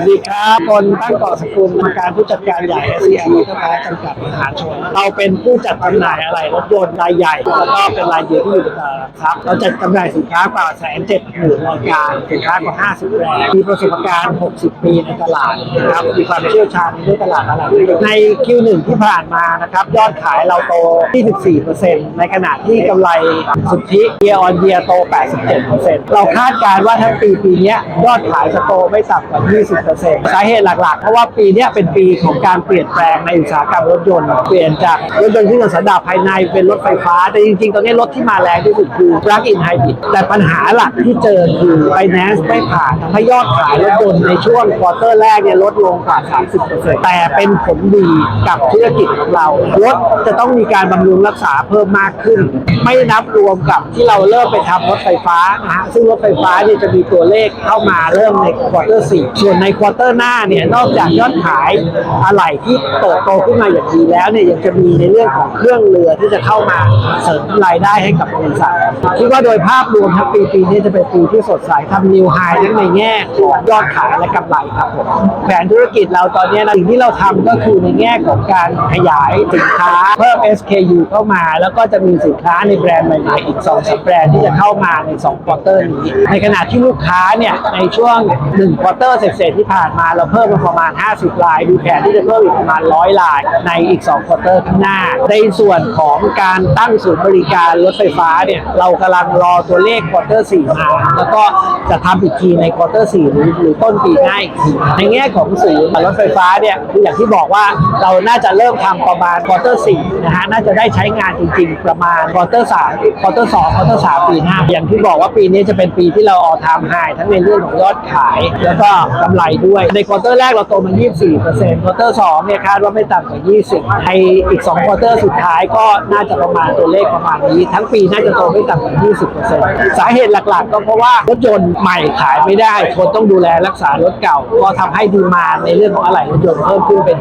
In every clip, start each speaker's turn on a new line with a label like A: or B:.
A: วัสดีครับคนตั้งก่อสกุลกรรมการผู้จัดการใหญ่ s อ m มอเตอร์พาร์จำกัดมหาชน เราเป็นผู้จัดจำหน่ายอะไรรถยนต์รายใหญ่ แล้วก็เป็นรายเดียวที่อยู่ในตลาดหลักทรัพย์เราจัดจำหน่ายสินค้ากว่าแสนเจ็ดหมื่นรายการสินค้ากว่า 50แบรนด์มีประสบการณ์ 60 ปีในตลาดนะครับ มีความเชี่ยวชาญในตลาดอะไรใน Q1 ที่ผ่านมานะครับ ยอดขายเราโต 24%ในขณะที่กำไรสุทธิ year on year โต 87%เราคาดการณ์ว่าทั้งปีปีนี้ยยอดขายจะโตไม่ต่ำกว่า 20%สาเหตุหลักๆ เพราะว่าปีนี้เป็นปีของการเปลี่ยนแปลงในอุตสาหกรรมรถยนต์ เปลี่ยนจากรถยนต์ที่มีสันดาปภายในเป็นรถไฟฟ้า แต่จริงๆ ตอนนี้รถที่มาแรงที่สุดคือ plug-in hybrid แต่ปัญหาหลักที่เจอคือ finance ไม่ผ่านทำให้ยอดขายรถยนต์ในช่วงควอเตอร์แรกเนี่ยลดลงกว่า 30%แต่เป็นผลดีกับธุรกิจของเรา รถจะต้องมีการบำรุงรักษาเพิ่มมากขึ้น ไม่นับรวมกับที่เราเริ่มไปทำรถไฟฟ้านะฮะซึ่งรถไฟฟ้าเนี่ยจะมีตัวเลขเข้ามาเริ่มในควอเตอร์สี่ส่วนในควอเตอร์หน้าเนี่ยนอกจากยอดขายอะไหล่ที่เติบโตขึ้นมาอย่างดีแล้วเนี่ยยังจะมีในเรื่องของเครื่องเรือที่จะเข้ามาเสริมรายได้ให้กับบริษัทคิดว่าโดยภาพรวมทั้งปีปีนี้จะเป็นปีที่สดใสทำนิวไฮทั้งในแง่ของยอดขายและกำไรครับผมแผนธุรกิจเราตอนนี้นะสิ่งที่เราทำก็คือในแง่ของการขยายสินค้าเพิ่ม SKU เข้ามา แล้วก็จะมีสินค้าในแบรนด์ใหม่ๆอีก2อสแบรนด์ที่จะเข้ามาใน2ควอเตอร์นี้ในขณะที่ลูกค้าเนี่ยในช่วง1ควอเตอร์เศษๆที่ผ่านมาเราเพิ่มประมาณ 50ราย ดูแผนที่จะเพิ่มอีกประมาณ 100ราย ในอีก2ควอเตอร์ข้างหน้า ในส่วนของการตั้งศูนย์บริการรถไฟฟ้าเนี่ยเรากำลังรอตัวเลขควอเตอร์4มา แล้วก็จะทำอีกทีในควอเตอร์4หรือหรือต้นปีหน้าอีกทีในแง่ของศูนย์รถไฟฟ้าเนี่ยออย่างที่บอกว่าเราน่าจะเริ่มทำประมาณควอเตอร์4นะฮะน่าจะได้ใช้งานจริง ๆ ประมาณควอเตอร์3ควอเตอร์2ควอเตอร์3ปีหน้าอย่างที่บอกว่าปีนี้จะเป็นปีที่เราออทามไฮทั้งในเรื่องของยอดขาย แล้วก็กำไรด้วย ในควอเตอร์แรกเราโตมา24%ควอเตอร์2เนี่ยคาดว่าไม่ต่ำกว่า 20ในอีก2ควอเตอร์สุดท้ายก็น่าจะประมาณตัวเลขประมาณนี้ ทั้งปีน่าจะโตไม่ต่ำกว่า 20%สาเหตุหลักๆ ก็เพราะว่ารถยนต์ใหม่ขายไม่ได้ คนต้องดูแลรักษารถเก่า ก็ทำให้ดีมาในเรื่องของอะไหล่รถยนต์เพิ่มขึ้นเป็น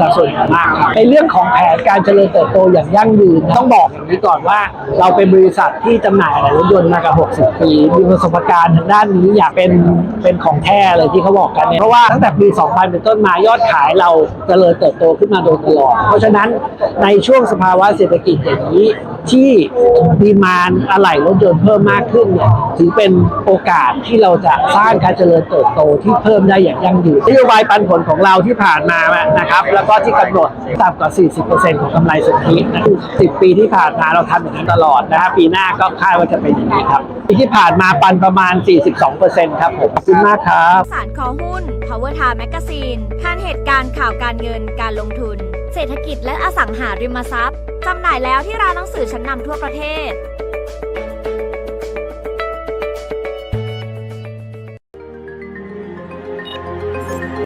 A: สัดส่วนมากครับในเรื่องของแผนการเจริญเติบโตอย่างยั่งยืนต้องบอกอย่างนี้ก่อนว่า เราเป็นบริษัทที่จำหน่ายอะไหล่รถยนต์มากับ60 ปีมีประสบการณ์ทางด้านนี้อยากเป็นเป็นของแท้เลยที่เขาบอกกันเนี่ยเพราะว่าตั้งแต่ปี 2000 เป็นต้นมายอดขายเราเจริญเติบโตขึ้นมาโดยตลอด เพราะฉะนั้นในช่วงสภาวะเศรษฐกิจอย่างนี้ ที่ดีมานอะไหล่รถยนต์เพิ่มมากขึ้นเนี่ยถือเป็นโอกาสที่เราจะสร้างการเจริญเติบโตที่เพิ่มได้อย่างยั่งยืนนโยบายปันผลของเราที่ผ่านมานะครับ แล้วก็ที่กำหนดต่ำกว่า 40%ของกำไรสุทธินะ10 ปีที่ผ่านมาเราทำอย่างนั้นตลอดนะฮะปีหน้าก็คาดว่าจะเป็นอย่างนี้ครับปีที่ผ่านมาปันประมาณ 42%ครับผมขอบคุณมากครับ
B: สารคอหุ้น Power Time Magazine ทันเหตุการณ์ข่าวการเงินการลงทุน เศรษฐกิจและอสังหาริมทรัพย์ จำหน่ายแล้วที่ร้านหนังสือชั้นนำทั่วประเทศ